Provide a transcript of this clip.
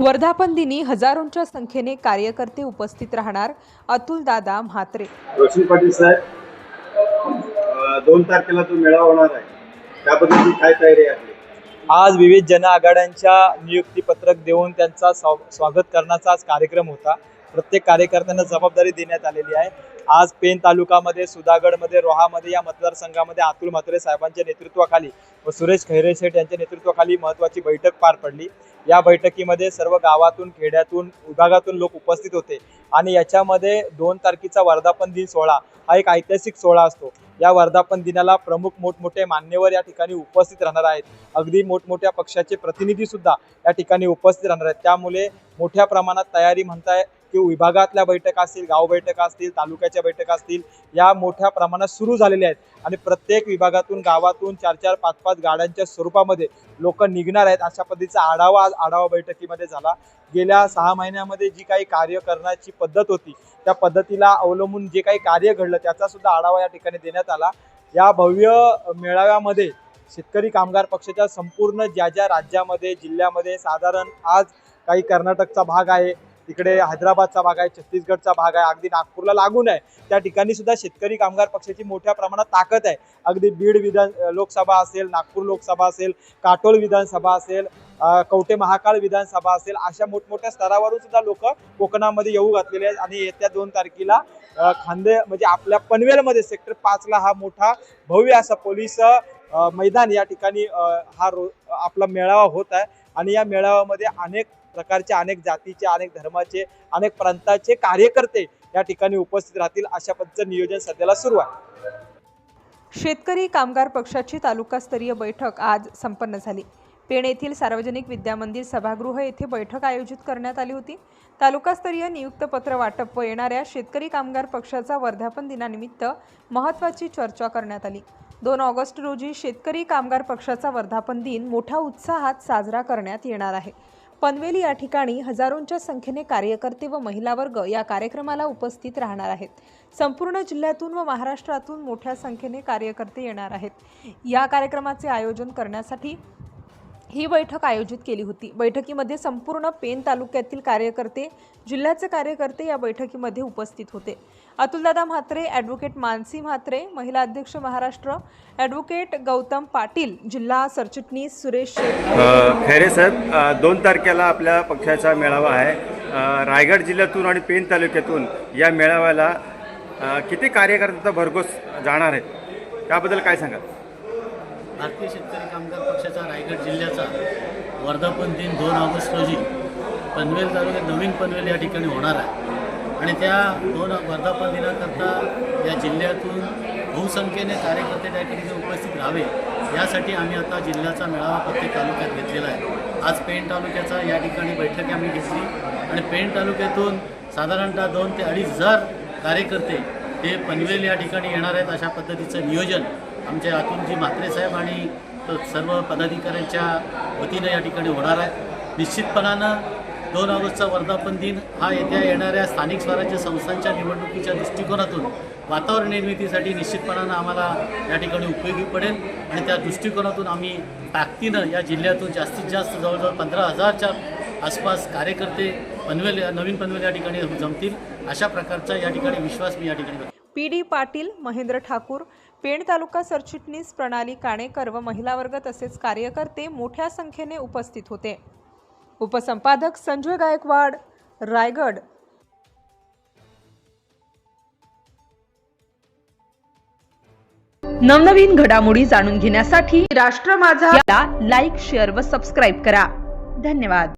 वर्धापन दिनी हजारोंच्या संख्येने कार्यकर्ते उपस्थित राहणार अतुल दादा म्हात्रे. रोशनी पाटील साहेब दोन तारखेला जो मेळावा होणार आहे. त्याबद्दलची काय तयारी आहे? आज विविध जन आघाड्यांच्या नियुक्तीपत्रक देऊन त्यांचा स्वा- स्वागत करण्याचा आज कार्यक्रम होता. प्रत्येक कार्यकर्त्यांना जबाबदारी देण्यात आलेली आहे. आज पेन तालुकामध्ये सुधागडमध्ये रोहामध्ये या मतदारसंघामध्ये अतुल म्हात्रे साहेबांच्या नेतृत्वाखाली व सुरेश खैरे शेठ यांच्या नेतृत्वाखाली महत्त्वाची बैठक पार पडली. या बैठकीमध्ये सर्व गावातून खेड्यातून विभागातून लोक उपस्थित होते आणि याच्यामध्ये दोन तारखेचा वर्धापन दिन सोहळा हा एक ऐतिहासिक सोहळा असतो. या वर्धापन दिनाला प्रमुख मोठमोठे मान्यवर या ठिकाणी उपस्थित राहणार आहेत. अगदी मोठमोठ्या पक्षाचे प्रतिनिधी सुद्धा या ठिकाणी उपस्थित राहणार आहेत. त्यामुळे मोठ्या प्रमाणात तयारी म्हणताय की विभागातल्या बैठका असतील गाव बैठका असतील तालुक्याच्या बैठका असतील या मोठ्या प्रमाणात सुरू झालेल्या आहेत. आणि प्रत्येक विभागातून गावातून चार चार पाच पाच गाड्यांच्या स्वरूपामध्ये लोक निघणार आहेत अशा पद्धतीचा आढावा आज आढावा बैठकीमध्ये झाला. गेल्या सहा महिन्यामध्ये जी काही कार्य करण्याची पद्धत होती त्या पद्धतीला अवलंबून जे काही कार्य घडलं त्याचा सुद्धा आढावा या ठिकाणी देण्यात आला. या भव्य मेळाव्यामध्ये शेतकरी कामगार पक्षाच्या संपूर्ण ज्या ज्या राज्यामध्ये जिल्ह्यामध्ये साधारण आज काही कर्नाटकचा भाग आहे तिकडे हैदराबादचा भाग आहे छत्तीसगडचा भाग आहे अगदी नागपूरला लागून आहे. त्या ठिकाणी सुद्धा शेतकरी कामगार पक्षाची मोठ्या प्रमाणात ताकद आहे. अगदी बीड विधान लोकसभा असेल नागपूर लोकसभा असेल काटोल विधानसभा असेल कवटे महाकाळ विधानसभा असेल अशा मोठमोठ्या स्तरावरून सुद्धा लोक कोकणामध्ये येऊ घातलेले आहेत. आणि येत्या दोन तारखेला खांदे म्हणजे आपल्या पनवेलमध्ये सेक्टर पाचला हा मोठा भव्य असा पोलीस मैदान या ठिकाणी हा रो आपला मेळावा होत आहे. आणि या मेळाव्यामध्ये अनेक प्रकारचे अनेक जातीचे अनेक धर्माचे अनेक प्रांताचे कार्यकर्ते या ठिकाणी उपस्थित राहतील अशा पद्धतीचं नियोजन सध्याला सुरू आहे. शेतकरी कामगार पक्षाची तालुकास्तरीय बैठक आज संपन्न झाली. पेण येथील सार्वजनिक विद्यामंदिर सभागृह येथे बैठक आयोजित करण्यात आली होती. तालुकास्तरीय नियुक्त पत्र वाटप व येणाऱ्या शेतकरी कामगार पक्षाचा वर्धापन दिनानिमित्त महत्त्वाची चर्चा करण्यात आली. दोन ऑगस्ट रोजी शेतकरी कामगार पक्षाचा वर्धापन दिन मोठ्या उत्साहात साजरा करण्यात येणार आहे. पनवेली या ठिकाणी हजारोंच्या संख्येने कार्यकर्ते व महिला वर्ग या कार्यक्रमाला उपस्थित राहणार आहेत. संपूर्ण जिल्ह्यातून व महाराष्ट्रातून मोठ्या संख्येने कार्यकर्ते येणार आहेत. या कार्यक्रमाचे आयोजन करण्यासाठी ही बैठक आयोजित केली होती. बैठकीमध्ये संपूर्ण पेन तालुक्यातील कार्यकर्ते जिल्ह्याचे कार्यकर्ते या बैठकीमध्ये उपस्थित होते. अतुलदादा म्हात्रे ॲडव्होकेट मानसी म्हात्रे महिला अध्यक्ष महाराष्ट्र ॲडव्होकेट गौतम पाटील जिल्हा सरचिटणीस सुरेश खैरे साहेब दोन तारखेला आपल्या पक्षाचा मेळावा आहे. रायगड जिल्ह्यातून आणि पेन तालुक्यातून या मेळाव्याला किती कार्यकर्त्यांचा भरघोस जाणार आहेत? त्याबद्दल काय सांगाल? भारतीय शेतकरी कामगार पक्षाचा रायगड जिल्ह्याचा वर्धापन दिन दोन ऑगस्ट रोजी पनवेल तालुक्यात नवीन पनवेल या ठिकाणी होणार आहे. आणि त्या दोन वर्धापन दिनाकरता या जिल्ह्यातून बहुसंख्येने कार्यकर्ते त्या ठिकाणी उपस्थित राहावे यासाठी आम्ही आता जिल्ह्याचा मेळावा प्रत्येक तालुक्यात घेतलेला आहे. आज पेण तालुक्याचा या ठिकाणी बैठक आम्ही घेतली आणि पेण तालुक्यातून साधारणतः दोन ते अडीच हजार कार्यकर्ते हे पनवेल या ठिकाणी येणार आहेत अशा पद्धतीचं नियोजन आमचे अतुलजी म्हात्रे साहेब आणि सर्व पदाधिकाऱ्यांच्या वतीनं या ठिकाणी होणार आहे. निश्चितपणानं दोन ऑगस्टचा वर्धापन दिन हा येत्या येणाऱ्या स्थानिक स्वराज्य संस्थांच्या निवडणुकीच्या दृष्टिकोनातून वातावरण निर्मितीसाठी निश्चितपणानं आम्हाला या ठिकाणी उपयोगी पडेल आणि त्या दृष्टिकोनातून आम्ही ताकदीनं या जिल्ह्यातून जास्तीत जास्त जवळजवळ पंधरा हजारच्या आसपास कार्यकर्ते पनवेल नवीन पनवेल या ठिकाणी जमतील. अशा प्रकारचा या ठिकाणी विश्वास मी या ठिकाणी पी डी पाटील महेंद्र ठाकूर पेण तालुका सरचिटणीस प्रणाली काणेकर व महिला वर्ग तसेच कार्यकर्ते मोठ्या संख्येने उपस्थित होते. उपसंपादक संजय गायकवाड रायगड. नवनवीन घडामोडी जाणून घेण्यासाठी राष्ट्र माझा लाईक शेअर व सबस्क्राईब करा. धन्यवाद.